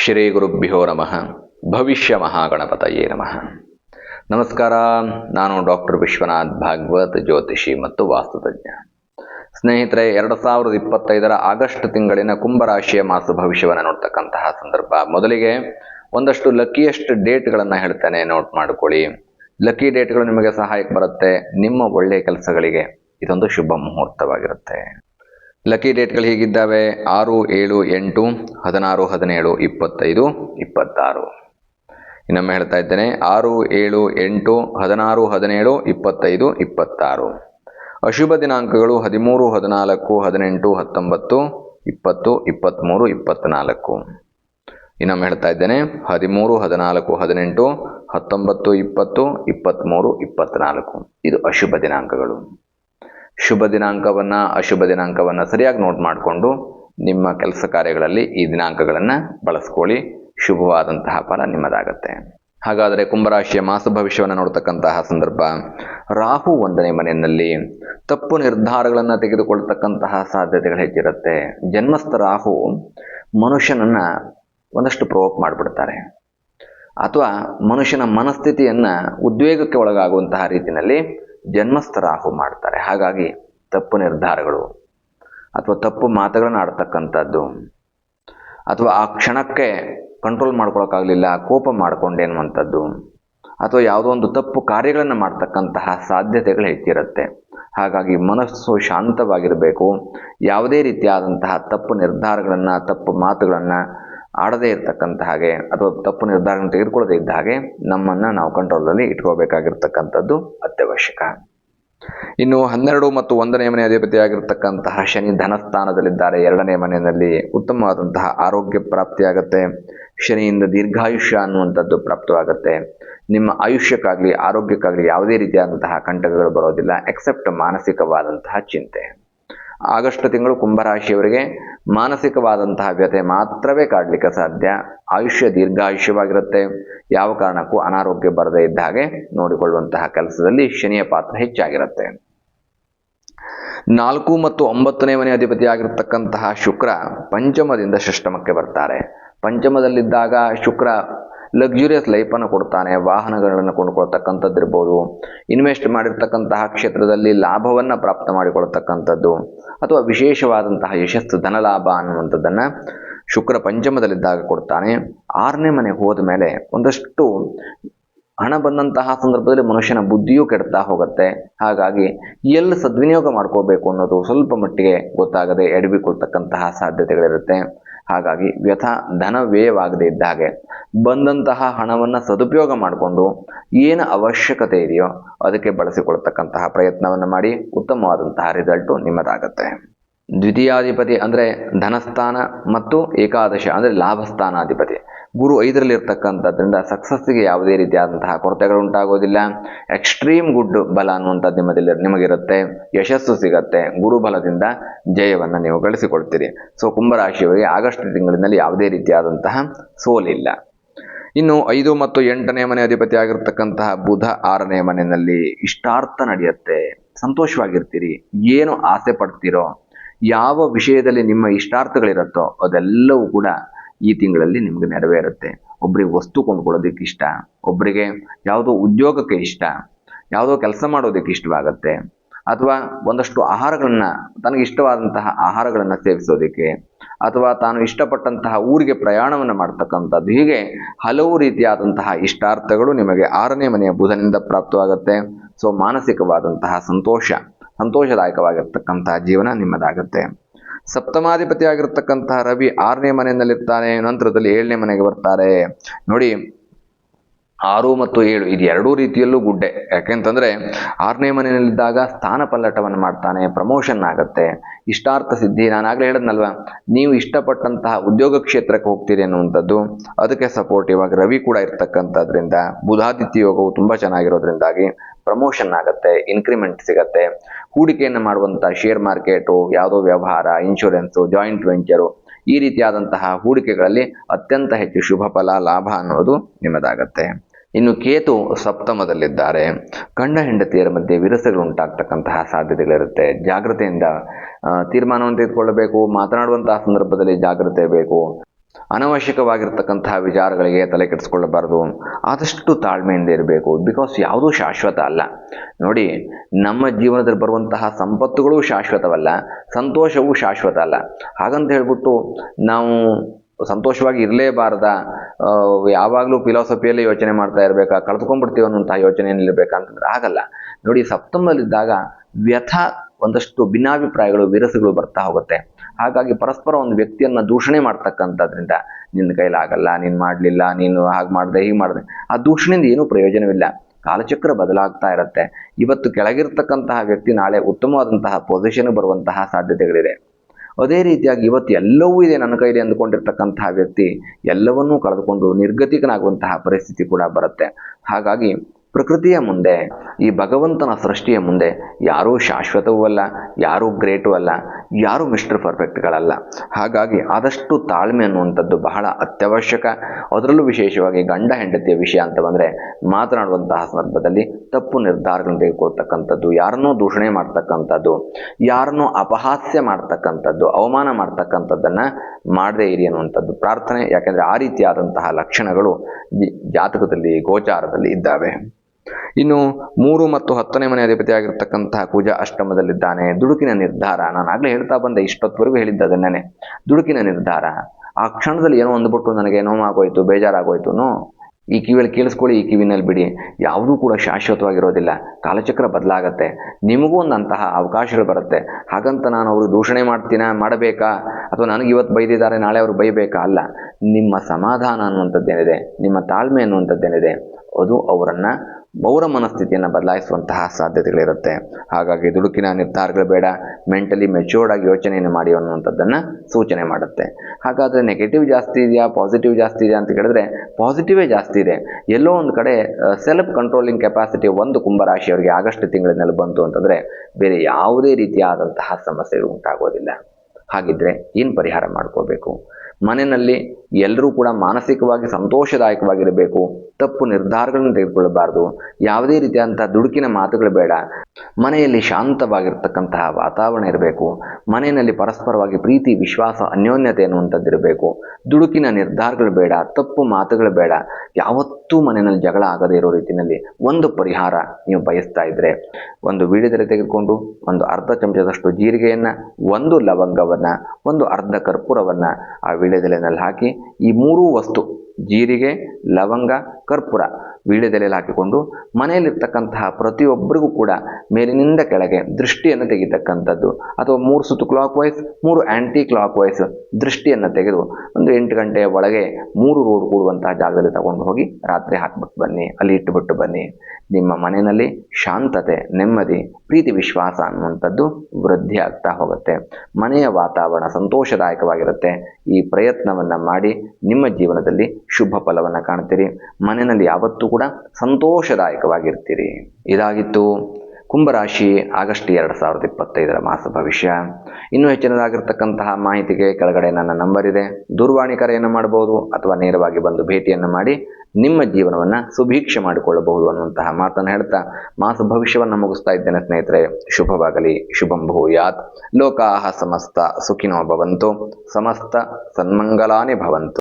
ಶ್ರೀ ಗುರುಭ್ಯೋ ನಮಃ. ಭವಿಷ್ಯ ಮಹಾಗಣಪತಯೇ ನಮಃ. ನಮಸ್ಕಾರ, ನಾನು ಡಾಕ್ಟರ್ ವಿಶ್ವನಾಥ್ ಭಾಗವತ್ ಜ್ಯೋತಿಷಿ ಮತ್ತು ವಾಸ್ತುತಜ್ಞ ಸ್ನೇಹಿತರೆ, ಎರಡು ಸಾವಿರದ ಇಪ್ಪತ್ತೈದರ ಆಗಸ್ಟ್ ತಿಂಗಳಿನ ಕುಂಭರಾಶಿಯ ಮಾಸ ಭವಿಷ್ಯವನ್ನು ನೋಡ್ತಕ್ಕಂತಹ ಸಂದರ್ಭ. ಮೊದಲಿಗೆ ಒಂದಷ್ಟು ಲಕ್ಕಿಯೆಸ್ಟ್ ಡೇಟ್ಗಳನ್ನು ಹೇಳ್ತೇನೆ. ನೋಟ್ ಮಾಡ್ಕೊಳ್ಳಿ. ಲಕ್ಕಿ ಡೇಟ್ಗಳು ನಿಮಗೆ ಸಹಾಯಕ್ಕೆ ಬರುತ್ತೆ. ನಿಮ್ಮ ಒಳ್ಳೆಯ ಕೆಲಸಗಳಿಗೆ ಇದೊಂದು ಶುಭ ಮುಹೂರ್ತವಾಗಿರುತ್ತೆ. ಲಕ್ಕಿ ಡೇಟ್ಗಳು ಹೀಗಿದ್ದಾವೆ? ಆರು, ಏಳು, ಎಂಟು, ಹದಿನಾರು, ಹದಿನೇಳು, ಇಪ್ಪತ್ತೈದು, ಇಪ್ಪತ್ತಾರು. ಇನ್ನೊಮ್ಮೆ ಹೇಳ್ತಾ ಇದ್ದೇನೆ. ಆರು, ಏಳು, ಎಂಟು, ಹದಿನಾರು, ಹದಿನೇಳು, ಇಪ್ಪತ್ತೈದು, ಇಪ್ಪತ್ತಾರು. ಅಶುಭ ದಿನಾಂಕಗಳು ಹದಿಮೂರು, ಹದಿನಾಲ್ಕು, ಹದಿನೆಂಟು, ಹತ್ತೊಂಬತ್ತು, ಇಪ್ಪತ್ತು, ಇಪ್ಪತ್ತ್ಮೂರು, ಇಪ್ಪತ್ತ್ನಾಲ್ಕು. ಇನ್ನೊಮ್ಮೆ ಹೇಳ್ತಾ ಇದ್ದೇನೆ. ಹದಿಮೂರು, ಹದಿನಾಲ್ಕು, ಹದಿನೆಂಟು, ಹತ್ತೊಂಬತ್ತು, ಇಪ್ಪತ್ತು, ಇಪ್ಪತ್ತ್ಮೂರು, ಇಪ್ಪತ್ತ್ನಾಲ್ಕು. ಇದು ಅಶುಭ ದಿನಾಂಕಗಳು. ಶುಭ ದಿನಾಂಕವನ್ನು, ಅಶುಭ ದಿನಾಂಕವನ್ನು ಸರಿಯಾಗಿ ನೋಟ್ ಮಾಡಿಕೊಂಡು ನಿಮ್ಮ ಕೆಲಸ ಕಾರ್ಯಗಳಲ್ಲಿ ಈ ದಿನಾಂಕಗಳನ್ನು ಬಳಸ್ಕೊಳ್ಳಿ. ಶುಭವಾದಂತಹ ಫಲ ನಿಮ್ಮದಾಗತ್ತೆ. ಹಾಗಾದರೆ ಕುಂಭರಾಶಿಯ ಮಾಸ ಭವಿಷ್ಯವನ್ನು ನೋಡ್ತಕ್ಕಂತಹ ಸಂದರ್ಭ. ರಾಹು ಒಂದನೇ ಮನೆಯಲ್ಲಿ ತಪ್ಪು ನಿರ್ಧಾರಗಳನ್ನು ತೆಗೆದುಕೊಳ್ತಕ್ಕಂತಹ ಸಾಧ್ಯತೆಗಳು ಹೆಚ್ಚಿರುತ್ತೆ. ಜನ್ಮಸ್ಥ ರಾಹು ಮನುಷ್ಯನನ್ನು ಒಂದಷ್ಟು ಪ್ರವೋಕ್ ಮಾಡಿಬಿಡ್ತಾರೆ. ಅಥವಾ ಮನುಷ್ಯನ ಮನಸ್ಥಿತಿಯನ್ನು ಉದ್ವೇಗಕ್ಕೆ ಒಳಗಾಗುವಂತಹ ರೀತಿಯಲ್ಲಿ ಜನ್ಮಸ್ಥ ರಾಹು ಮಾಡ್ತಾರೆ. ಹಾಗಾಗಿ ತಪ್ಪು ನಿರ್ಧಾರಗಳು ಅಥವಾ ತಪ್ಪು ಮಾತುಗಳನ್ನು ಆಡ್ತಕ್ಕಂಥದ್ದು ಅಥವಾ ಆ ಕ್ಷಣಕ್ಕೆ ಕಂಟ್ರೋಲ್ ಮಾಡ್ಕೊಳಕ್ಕಾಗಲಿಲ್ಲ, ಕೋಪ ಮಾಡಿಕೊಂಡೆ ಅನ್ನುವಂಥದ್ದು ಅಥವಾ ಯಾವುದೋ ಒಂದು ತಪ್ಪು ಕಾರ್ಯಗಳನ್ನು ಮಾಡ್ತಕ್ಕಂತಹ ಸಾಧ್ಯತೆಗಳು ಹೆಚ್ಚಿರುತ್ತೆ. ಹಾಗಾಗಿ ಮನಸ್ಸು ಶಾಂತವಾಗಿರಬೇಕು. ಯಾವುದೇ ರೀತಿಯಾದಂತಹ ತಪ್ಪು ನಿರ್ಧಾರಗಳನ್ನು, ತಪ್ಪು ಮಾತುಗಳನ್ನು ಆಡದೇ ಇರತಕ್ಕಂಥ ಹಾಗೆ ಅಥವಾ ತಪ್ಪು ನಿರ್ಧಾರವನ್ನು ತೆಗೆದುಕೊಳ್ಳದೇ ಇದ್ದ ಹಾಗೆ ನಮ್ಮನ್ನು ನಾವು ಕಂಟ್ರೋಲಲ್ಲಿ ಇಟ್ಕೋಬೇಕಾಗಿರ್ತಕ್ಕಂಥದ್ದು ಅತ್ಯವಶ್ಯಕ. ಇನ್ನು ಹನ್ನೆರಡು ಮತ್ತು ಒಂದನೇ ಮನೆ ಅಧಿಪತಿಯಾಗಿರ್ತಕ್ಕಂತಹ ಶನಿ ಧನಸ್ಥಾನದಲ್ಲಿದ್ದಾರೆ. ಎರಡನೇ ಮನೆಯಲ್ಲಿ ಉತ್ತಮವಾದಂತಹ ಆರೋಗ್ಯ ಪ್ರಾಪ್ತಿಯಾಗತ್ತೆ. ಶನಿಯಿಂದ ದೀರ್ಘಾಯುಷ್ಯ ಅನ್ನುವಂಥದ್ದು ಪ್ರಾಪ್ತವಾಗುತ್ತೆ. ನಿಮ್ಮ ಆಯುಷ್ಯಕ್ಕಾಗಲಿ, ಆರೋಗ್ಯಕ್ಕಾಗಲಿ ಯಾವುದೇ ರೀತಿಯಾದಂತಹ ಕಂಟಕಗಳು ಬರೋದಿಲ್ಲ ಎಕ್ಸೆಪ್ಟ್ ಮಾನಸಿಕವಾದಂತಹ ಚಿಂತೆ. ಆಗಸ್ಟ್ ತಿಂಗಳು ಕುಂಭರಾಶಿಯವರಿಗೆ ಮಾನಸಿಕವಾದಂತಹ ವ್ಯತೆ ಮಾತ್ರವೇ ಕಾಡಲಿಕ್ಕೆ ಸಾಧ್ಯ. ಆಯುಷ್ಯ ದೀರ್ಘಾಯುಷ್ಯವಾಗಿರುತ್ತೆ. ಯಾವ ಕಾರಣಕ್ಕೂ ಅನಾರೋಗ್ಯ ಬರದೇ ಇದ್ದ ಹಾಗೆ ನೋಡಿಕೊಳ್ಳುವಂತಹ ಕೆಲಸದಲ್ಲಿ ಶನಿಯ ಪಾತ್ರ ಹೆಚ್ಚಾಗಿರುತ್ತೆ. ನಾಲ್ಕು ಮತ್ತು ಒಂಬತ್ತನೇ ಮನೆ ಅಧಿಪತಿಯಾಗಿರ್ತಕ್ಕಂತಹ ಶುಕ್ರ ಪಂಚಮದಿಂದ ಷಷ್ಟಮಕ್ಕೆ ಬರ್ತಾರೆ. ಪಂಚಮದಲ್ಲಿದ್ದಾಗ ಶುಕ್ರ ಲಕ್ಸುರಿಯಸ್ ಲೈಫನ್ನು ಕೊಡ್ತಾನೆ, ವಾಹನಗಳನ್ನು ಕೊಂಡುಕೊಳ್ತಕ್ಕಂಥದ್ದಿರ್ಬೋದು ಇನ್ವೆಸ್ಟ್ ಮಾಡಿರ್ತಕ್ಕಂತಹ ಕ್ಷೇತ್ರದಲ್ಲಿ ಲಾಭವನ್ನು ಪ್ರಾಪ್ತ ಮಾಡಿಕೊಳ್ತಕ್ಕಂಥದ್ದು, ಅಥವಾ ವಿಶೇಷವಾದಂತಹ ಯಶಸ್ಸು, ಧನಲಾಭ ಅನ್ನುವಂಥದ್ದನ್ನು ಶುಕ್ರ ಪಂಚಮದಲ್ಲಿದ್ದಾಗ ಕೊಡ್ತಾನೆ. ಆರನೇ ಮನೆಗೆ ಹೋದ ಮೇಲೆ ಒಂದಷ್ಟು ಹಣ ಬಂದಂತಹ ಸಂದರ್ಭದಲ್ಲಿ ಮನುಷ್ಯನ ಬುದ್ಧಿಯೂ ಕೆಡ್ತಾ ಹೋಗುತ್ತೆ. ಹಾಗಾಗಿ ಎಲ್ಲಿ ಸದ್ವಿನಿಯೋಗ ಮಾಡ್ಕೋಬೇಕು ಅನ್ನೋದು ಸ್ವಲ್ಪ ಮಟ್ಟಿಗೆ ಗೊತ್ತಾಗದೆ ಎಡವಿಕೊಳ್ತಕ್ಕಂತಹ ಸಾಧ್ಯತೆಗಳಿರುತ್ತೆ. ಹಾಗಾಗಿ ವ್ಯಥ ಧನ ವ್ಯಯವಾಗದೇ ಇದ್ದ ಹಾಗೆ ಬಂದಂತಹ ಹಣವನ್ನು ಸದುಪಯೋಗ ಮಾಡಿಕೊಂಡು ಏನು ಅವಶ್ಯಕತೆ ಇದೆಯೋ ಅದಕ್ಕೆ ಬಳಸಿಕೊಳ್ತಕ್ಕಂತಹ ಪ್ರಯತ್ನವನ್ನು ಮಾಡಿ ಉತ್ತಮವಾದಂತಹ ರಿಸಲ್ಟು ನಿಮ್ಮದಾಗತ್ತೆ. ದ್ವಿತೀಯಾಧಿಪತಿ ಅಂದರೆ ಧನಸ್ಥಾನ ಮತ್ತು ಏಕಾದಶ ಅಂದರೆ ಲಾಭಸ್ಥಾನಾಧಿಪತಿ. ಗುರು ಐದರಲ್ಲಿ ಇರ್ತಕ್ಕಂಥದ್ರಿಂದ ಸಕ್ಸಸ್ಸಿಗೆ ಯಾವುದೇ ರೀತಿಯಾದಂತಹ ಕೊರತೆಗಳು ಉಂಟಾಗೋದಿಲ್ಲ ಎಕ್ಸ್ಟ್ರೀಮ್ ಗುಡ್ ಬಲ ಅನ್ನುವಂಥದ್ದು ನಿಮ್ಮದಲ್ಲಿ ನಿಮಗಿರುತ್ತೆ. ಯಶಸ್ಸು ಸಿಗತ್ತೆ. ಗುರು ಬಲದಿಂದ ಜಯವನ್ನು ನೀವು ಗಳಿಸಿಕೊಳ್ತೀರಿ. ಸೊ ಕುಂಭರಾಶಿಯವರಿಗೆ ಆಗಸ್ಟ್ ತಿಂಗಳಿನಲ್ಲಿ ಯಾವುದೇ ರೀತಿಯಾದಂತಹ ಸೋಲಿಲ್ಲ. ಇನ್ನು ಐದು ಮತ್ತು ಎಂಟನೇ ಮನೆ ಅಧಿಪತಿ ಆಗಿರ್ತಕ್ಕಂತಹ ಬುಧ ಆರನೇ ಮನೆಯಲ್ಲಿ ಇಷ್ಟಾರ್ಥ ನಡೆಯುತ್ತೆ. ಸಂತೋಷವಾಗಿರ್ತೀರಿ. ಏನು ಆಸೆ ಪಡ್ತೀರೋ, ಯಾವ ವಿಷಯದಲ್ಲಿ ನಿಮ್ಮ ಇಷ್ಟಾರ್ಥಗಳಿರುತ್ತೋ ಅದೆಲ್ಲವೂ ಕೂಡ ಈ ತಿಂಗಳಲ್ಲಿ ನಿಮಗೆ ನೆರವೇರುತ್ತೆ. ಒಬ್ಬರಿಗೆ ವಸ್ತು ಕೊಂಡ್ಕೊಳ್ಳೋದಕ್ಕೆ ಇಷ್ಟ ಒಬ್ಬರಿಗೆ ಯಾವುದೋ ಉದ್ಯೋಗಕ್ಕೆ ಇಷ್ಟ, ಯಾವುದೋ ಕೆಲಸ ಮಾಡೋದಕ್ಕೆ ಇಷ್ಟವಾಗುತ್ತೆ. ಅಥವಾ ಒಂದಷ್ಟು ಆಹಾರಗಳನ್ನು, ತನಗೆ ಇಷ್ಟವಾದಂತಹ ಆಹಾರಗಳನ್ನು ಸೇವಿಸೋದಕ್ಕೆ, ಅಥವಾ ತಾನು ಇಷ್ಟಪಟ್ಟಂತಹ ಊರಿಗೆ ಪ್ರಯಾಣವನ್ನು ಮಾಡ್ತಕ್ಕಂಥದ್ದು, ಹೀಗೆ ಹಲವು ರೀತಿಯಾದಂತಹ ಇಷ್ಟಾರ್ಥಗಳು ನಿಮಗೆ ಆರನೇ ಮನೆಯ ಬುಧನಿಂದ ಪ್ರಾಪ್ತವಾಗುತ್ತೆ. ಸೊ, ಮಾನಸಿಕವಾದಂತಹ ಸಂತೋಷ, ಸಂತೋಷದಾಯಕವಾಗಿರ್ತಕ್ಕಂತಹ ಜೀವನ ನಿಮ್ಮದಾಗುತ್ತೆ. ಸಪ್ತಮಾಧಿಪತಿ ಆಗಿರ್ತಕ್ಕಂತಹ ರವಿ ಆರನೇ ಮನೆಯಲ್ಲಿರ್ತಾನೆ. ನಂತರದಲ್ಲಿ ಏಳನೇ ಮನೆಗೆ ಬರ್ತಾರೆ. ನೋಡಿ ಆರು ಮತ್ತು ಏಳು ಇದು ಎರಡೂ ರೀತಿಯಲ್ಲೂ ಗುಡ್ಡೆ. ಯಾಕೆಂತಂದರೆ ಆರನೇ ಮನೆಯಲ್ಲಿದ್ದಾಗ ಸ್ಥಾನ ಪಲ್ಲಟವನ್ನು ಮಾಡ್ತಾನೆ ಪ್ರಮೋಷನ್ ಆಗುತ್ತೆ. ಇಷ್ಟಾರ್ಥ ಸಿದ್ಧಿ, ನಾನಾಗಲೇ ಹೇಳಿದ್ನಲ್ವ? ನೀವು ಇಷ್ಟಪಟ್ಟಂತಹ ಉದ್ಯೋಗ ಕ್ಷೇತ್ರಕ್ಕೆ ಹೋಗ್ತೀರಿ ಅನ್ನುವಂಥದ್ದು, ಅದಕ್ಕೆ ಸಪೋರ್ಟಿವ್ ಆಗಿ ರವಿ ಕೂಡ ಇರ್ತಕ್ಕಂಥದ್ರಿಂದ, ಬುಧಾದಿತ್ಯ ಯೋಗವು ತುಂಬ ಚೆನ್ನಾಗಿರೋದ್ರಿಂದಾಗಿ ಪ್ರಮೋಷನ್ ಆಗುತ್ತೆ ಇನ್ಕ್ರಿಮೆಂಟ್ ಸಿಗತ್ತೆ. ಹೂಡಿಕೆಯನ್ನು ಮಾಡುವಂಥ ಶೇರ್ ಮಾರ್ಕೆಟು ಯಾವುದೋ ವ್ಯವಹಾರ ಇನ್ಶೂರೆನ್ಸು ಜಾಯಿಂಟ್ ವೆಂಚರು ಈ ರೀತಿಯಾದಂತಹ ಹೂಡಿಕೆಗಳಲ್ಲಿ ಅತ್ಯಂತ ಹೆಚ್ಚು ಶುಭ ಫಲ, ಲಾಭ ಅನ್ನೋದು ನಿಮ್ಮದಾಗತ್ತೆ. ಇನ್ನು ಕೇತು ಸಪ್ತಮದಲ್ಲಿದ್ದಾರೆ. ಗಂಡ ಹೆಂಡತಿಯರ ಮಧ್ಯೆ ವಿರಸಗಳು ಉಂಟಾಗ್ತಕ್ಕಂತಹ ಸಾಧ್ಯತೆಗಳಿರುತ್ತೆ. ಜಾಗ್ರತೆಯಿಂದ ತೀರ್ಮಾನವನ್ನು ತೆಗೆದುಕೊಳ್ಳಬೇಕು, ಮಾತನಾಡುವಂತಹ ಸಂದರ್ಭದಲ್ಲಿ ಜಾಗ್ರತೆ ಬೇಕು. ಅನವಶ್ಯಕವಾಗಿರ್ತಕ್ಕಂತಹ ವಿಚಾರಗಳಿಗೆ ತಲೆ ಕೆಡಿಸ್ಕೊಳ್ಳಬಾರ್ದು. ಆದಷ್ಟು ತಾಳ್ಮೆಯಿಂದ ಇರಬೇಕು. ಬಿಕಾಸ್ ಯಾವುದೂ ಶಾಶ್ವತ ಅಲ್ಲ. ನೋಡಿ, ನಮ್ಮ ಜೀವನದಲ್ಲಿ ಬರುವಂತಹ ಸಂಪತ್ತುಗಳು ಶಾಶ್ವತವಲ್ಲ, ಸಂತೋಷವೂ ಶಾಶ್ವತ ಅಲ್ಲ. ಹಾಗಂತ ಹೇಳ್ಬಿಟ್ಟು ನಾವು ಸಂತೋಷವಾಗಿ ಇರಲೇಬಾರ್ದ ಯಾವಾಗಲೂ ಫಿಲಾಸಫಿಯಲ್ಲಿ ಯೋಚನೆ ಮಾಡ್ತಾ ಇರಬೇಕಾ, ಕಳೆದುಕೊಂಡ್ಬಿಡ್ತೀವಿ ಅನ್ನುವಂಥ ಯೋಚನೆಯಲ್ಲಿ ಇರಬೇಕಾ ಅಂತಂದ್ರೆ ಆಗಲ್ಲ. ನೋಡಿ ಸಪ್ತಮದಲ್ಲಿದ್ದಾಗ ವ್ಯಥ ಒಂದಷ್ಟು ಭಿನ್ನಾಭಿಪ್ರಾಯಗಳು, ವಿರಸಗಳು ಬರ್ತಾ ಹೋಗುತ್ತೆ. ಹಾಗಾಗಿ ಪರಸ್ಪರ ಒಂದು ವ್ಯಕ್ತಿಯನ್ನು ದೂಷಣೆ ಮಾಡ್ತಕ್ಕಂಥದ್ರಿಂದ ನಿನ್ನ ಕೈಲಾಗಲ್ಲ ನೀನು ಮಾಡಲಿಲ್ಲ, ನೀನು ಹಾಗೆ ಮಾಡಿದೆ, ಹೀಗೆ ಮಾಡಿದೆ. ಆ ದೂಷಣೆಯಿಂದ ಏನೂ ಪ್ರಯೋಜನವಿಲ್ಲ. ಕಾಲಚಕ್ರ ಬದಲಾಗ್ತಾ ಇರುತ್ತೆ. ಇವತ್ತು ಕೆಳಗಿರ್ತಕ್ಕಂತಹ ವ್ಯಕ್ತಿ ನಾಳೆ ಉತ್ತಮವಾದಂತಹ ಪೊಸಿಷನ್ ಬರುವಂತಹ ಸಾಧ್ಯತೆಗಳಿದೆ. ಅದೇ ರೀತಿಯಾಗಿ ಇವತ್ತು ಎಲ್ಲವೂ ಇದೆ ನನ್ನ ಕೈಲಿ ಅಂದುಕೊಂಡಿರ್ತಕ್ಕಂತಹ ವ್ಯಕ್ತಿ, ಎಲ್ಲವನ್ನೂ ಕಳೆದುಕೊಂಡು ನಿರ್ಗತಿಕನಾಗುವಂತಹ ಪರಿಸ್ಥಿತಿ ಕೂಡ ಬರುತ್ತೆ. ಹಾಗಾಗಿ ಪ್ರಕೃತಿಯ ಮುಂದೆ, ಈ ಭಗವಂತನ ಸೃಷ್ಟಿಯ ಮುಂದೆ ಯಾರೂ ಶಾಶ್ವತವೂ ಅಲ್ಲ, ಯಾರೂ ಗ್ರೇಟೂ ಅಲ್ಲ. ಯಾರೂ ಮಿಸ್ಟರ್ ಪರ್ಫೆಕ್ಟ್ಗಳಲ್ಲ. ಹಾಗಾಗಿ ಆದಷ್ಟು ತಾಳ್ಮೆ ಅನ್ನುವಂಥದ್ದು ಬಹಳ ಅತ್ಯವಶ್ಯಕ. ಅದರಲ್ಲೂ ವಿಶೇಷವಾಗಿ ಗಂಡ ಹೆಂಡತಿಯ ವಿಷಯ ಅಂತ ಬಂದರೆ ಮಾತನಾಡುವಂತಹ ಸಂದರ್ಭದಲ್ಲಿ ತಪ್ಪು ನಿರ್ಧಾರಗಳನ್ನು ತೆಗೆದುಕೊಳ್ತಕ್ಕಂಥದ್ದು, ಯಾರನ್ನೋ ದೂಷಣೆ ಮಾಡ್ತಕ್ಕಂಥದ್ದು, ಯಾರನ್ನೋ ಅಪಹಾಸ್ಯ ಮಾಡ್ತಕ್ಕಂಥದ್ದು, ಅವಮಾನ ಮಾಡ್ತಕ್ಕಂಥದ್ದನ್ನು ಮಾಡದೇ ಇರಿ ಅನ್ನುವಂಥದ್ದು ಪ್ರಾರ್ಥನೆ. ಯಾಕೆಂದರೆ ಆ ರೀತಿಯಾದಂತಹ ಲಕ್ಷಣಗಳು ಜಾತಕದಲ್ಲಿ, ಗೋಚಾರದಲ್ಲಿ ಇದ್ದಾವೆ. ಇನ್ನು ಮೂರು ಮತ್ತು ಹತ್ತನೇ ಮನೆ ಅಧಿಪತಿಯಾಗಿರ್ತಕ್ಕಂತಹ ಕುಜ ಅಷ್ಟಮದಲ್ಲಿದ್ದಾನೆ. ದುಡುಕಿನ ನಿರ್ಧಾರ, ನಾನು ಆಗಲೇ ಹೇಳ್ತಾ ಬಂದೆ, ಇಷ್ಟೊತ್ತವರೆಗೂ ಹೇಳಿದ್ದ ಅದನ್ನೇ ದುಡುಕಿನ ನಿರ್ಧಾರ. ಆ ಕ್ಷಣದಲ್ಲಿ ಏನೋ ಅಂದ್ಬಿಟ್ಟು ನನಗೆ ನೋವಾಗೋಯ್ತು ಬೇಜಾರಾಗೋಯ್ತು. ಈ ಕಿವಿಯಲ್ಲಿ ಕೇಳಿಸ್ಕೊಳ್ಳಿ, ಈ ಕಿವಿನಲ್ಲಿ ಬಿಡಿ. ಯಾವುದೂ ಕೂಡ ಶಾಶ್ವತವಾಗಿರೋದಿಲ್ಲ. ಕಾಲಚಕ್ರ ಬದಲಾಗತ್ತೆ. ನಿಮಗೂ ಒಂದು ಅಂತಹ ಅವಕಾಶಗಳು ಬರುತ್ತೆ. ಹಾಗಂತ ನಾನು ಅವ್ರಿಗೆ ದೂಷಣೆ ಮಾಡ್ತೀನ, ಮಾಡಬೇಕಾ? ಅಥವಾ ನನಗೆ ಇವತ್ತು ಬೈದಿದ್ದಾರೆ, ನಾಳೆ ಅವ್ರು ಬೈಬೇಕಾ? ಅಲ್ಲ, ನಿಮ್ಮ ಸಮಾಧಾನ ಅನ್ನುವಂಥದ್ದೇನಿದೆ, ನಿಮ್ಮ ತಾಳ್ಮೆ ಅನ್ನುವಂಥದ್ದೇನಿದೆ, ಅದು ಅವರನ್ನು ಅವರ ಮನಸ್ಥಿತಿಯನ್ನು ಬದಲಾಯಿಸುವಂತಹ ಸಾಧ್ಯತೆಗಳಿರುತ್ತೆ. ಹಾಗಾಗಿ ದುಡುಕಿನ ನಿರ್ಧಾರಗಳು ಬೇಡ ಮೆಂಟಲಿ ಮೆಚ್ಯೂರ್ಡ್ ಆಗಿ ಯೋಚನೆಯನ್ನು ಮಾಡಿ ಅನ್ನುವಂಥದ್ದನ್ನು ಸೂಚನೆ ಮಾಡುತ್ತೆ. ಹಾಗಾದರೆ ನೆಗೆಟಿವ್ ಜಾಸ್ತಿ ಇದೆಯಾ ಪಾಸಿಟಿವ್ ಜಾಸ್ತಿ ಇದೆಯಾ ಅಂತ ಕೇಳಿದ್ರೆ ಪಾಸಿಟಿವೇ ಜಾಸ್ತಿ ಇದೆ. ಎಲ್ಲೋ ಒಂದು ಕಡೆ ಸೆಲ್ಫ್ ಕಂಟ್ರೋಲಿಂಗ್ ಕೆಪಾಸಿಟಿ ಒಂದು ಕುಂಭರಾಶಿಯವರಿಗೆ ಆಗಸ್ಟ್ ತಿಂಗಳಿನಲ್ಲಿ ಬಂತು ಅಂತಂದರೆ ಬೇರೆ ಯಾವುದೇ ರೀತಿಯಾದಂತಹ ಸಮಸ್ಯೆಗಳು ಉಂಟಾಗೋದಿಲ್ಲ. ಹಾಗಿದ್ರೆ ಏನು ಪರಿಹಾರ ಮಾಡ್ಕೋಬೇಕು? ಮನೆಯಲ್ಲಿ ಎಲ್ಲರೂ ಕೂಡ ಮಾನಸಿಕವಾಗಿ ಸಂತೋಷದಾಯಕವಾಗಿರಬೇಕು. ತಪ್ಪು ನಿರ್ಧಾರಗಳನ್ನು ತೆಗೆದುಕೊಳ್ಳಬಾರದು. ಯಾವುದೇ ರೀತಿಯಾದಂಥ ದುಡುಕಿನ ಮಾತುಗಳು ಬೇಡ. ಮನೆಯಲ್ಲಿ ಶಾಂತವಾಗಿರ್ತಕ್ಕಂತಹ ವಾತಾವರಣ ಇರಬೇಕು, ಮನೆಯಲ್ಲಿ ಪರಸ್ಪರವಾಗಿ ಪ್ರೀತಿ, ವಿಶ್ವಾಸ ಅನ್ಯೋನ್ಯತೆ ಅನ್ನುವಂಥದ್ದಿರಬೇಕು ದುಡುಕಿನ ನಿರ್ಧಾರಗಳು ಬೇಡ, ತಪ್ಪು ಮಾತುಗಳು ಬೇಡ, ಯಾವತ್ತೂ ಮನೆಯಲ್ಲಿ ಜಗಳ ಆಗದೇ ಇರೋ ರೀತಿಯಲ್ಲಿ ಒಂದು ಪರಿಹಾರ ನೀವು ಬಯಸ್ತಾ ಇದ್ದರೆ ಒಂದು ವೀಳ್ಯದೆಲೆ ತೆಗೆದುಕೊಂಡು, ಒಂದು ಅರ್ಧ ಚಮಚದಷ್ಟು ಜೀರಿಗೆಯನ್ನು, ಒಂದು ಲವಂಗವನ್ನು, ಒಂದು ಅರ್ಧ ಕರ್ಪೂರವನ್ನು ಆ ವೀಳ್ಯದೆಲೆನಲ್ಲಿ ಹಾಕಿ, ಈ ಮೂರೂ ವಸ್ತು, ಜೀರಿಗೆ, ಲವಂಗ, ಕರ್ಪೂರ ವೀಳ್ಯದೆಲೆಯಲ್ಲಿ ಹಾಕಿಕೊಂಡು ಮನೆಯಲ್ಲಿರ್ತಕ್ಕಂತಹ ಪ್ರತಿಯೊಬ್ಬರಿಗೂ ಕೂಡ ಮೇಲಿನಿಂದ ಕೆಳಗೆ ದೃಷ್ಟಿಯನ್ನು ತೆಗಿತಕ್ಕಂಥದ್ದು. ಅಥವಾ ಮೂರು ಸುತ್ತು ಕ್ಲಾಕ್ ವೈಸ್ ಮೂರು ಆ್ಯಂಟಿ ಕ್ಲಾಕ್ ವೈಸ್ ದೃಷ್ಟಿಯನ್ನು ತೆಗೆದು ಒಂದು ಎಂಟು ಗಂಟೆಯ ಒಳಗೆ ಮೂರು ರೋಡ್ ಕೂಡುವಂತಹ ಜಾಗದಲ್ಲಿ ತಗೊಂಡು ಹೋಗಿ ರಾತ್ರಿ ಹಾಕ್ಬಿಟ್ಟು ಬನ್ನಿ, ಅಲ್ಲಿ ಇಟ್ಟುಬಿಟ್ಟು ಬನ್ನಿ. ನಿಮ್ಮ ಮನೆಯಲ್ಲಿ ಶಾಂತತೆ, ನೆಮ್ಮದಿ ಪ್ರೀತಿ ವಿಶ್ವಾಸ ಅನ್ನುವಂಥದ್ದು ವೃದ್ಧಿ ಆಗ್ತಾ ಹೋಗುತ್ತೆ. ಮನೆಯ ವಾತಾವರಣ ಸಂತೋಷದಾಯಕವಾಗಿರುತ್ತೆ. ಈ ಪ್ರಯತ್ನವನ್ನು ಮಾಡಿ ನಿಮ್ಮ ಜೀವನದಲ್ಲಿ ಶುಭ ಫಲವನ್ನು ಕಾಣ್ತೀರಿ. ಮನೆಯಲ್ಲಿ ಯಾವತ್ತೂ ಕೂಡ ಸಂತೋಷದಾಯಕವಾಗಿರ್ತೀರಿ. ಇದಾಗಿತ್ತು. ಕುಂಭರಾಶಿ ಆಗಸ್ಟ್ ಎರಡು ಸಾವಿರದ ಇಪ್ಪತ್ತೈದರ ಮಾಸ ಭವಿಷ್ಯ. ಇನ್ನೂ ಹೆಚ್ಚಿನದಾಗಿರ್ತಕ್ಕಂತಹ ಮಾಹಿತಿಗೆ ಕೆಳಗಡೆ ನನ್ನ ನಂಬರ್ ಇದೆ. ದೂರವಾಣಿ ಕರೆಯನ್ನು ಮಾಡಬಹುದು ಅಥವಾ ನೇರವಾಗಿ ಬಂದು ಭೇಟಿಯನ್ನು ಮಾಡಿ ನಿಮ್ಮ ಜೀವನವನ್ನು ಸುಭೀಕ್ಷೆ ಮಾಡಿಕೊಳ್ಳಬಹುದು ಅನ್ನುವಂತಹ ಮಾತನ್ನು ಹೇಳ್ತಾ ಮಾಸ ಭವಿಷ್ಯವನ್ನು ಮುಗಿಸ್ತಾ ಇದ್ದೇನೆ ಸ್ನೇಹಿತರೆ. ಶುಭವಾಗಲಿ, ಶುಭಂ ಭೂಯಾತ್. ಲೋಕಾಹ ಸಮಸ್ತ ಸುಖಿನೋ ಭವಂತು. ಸಮಸ್ತ ಸನ್ಮಂಗಲಾನೇ ಭವಂತು.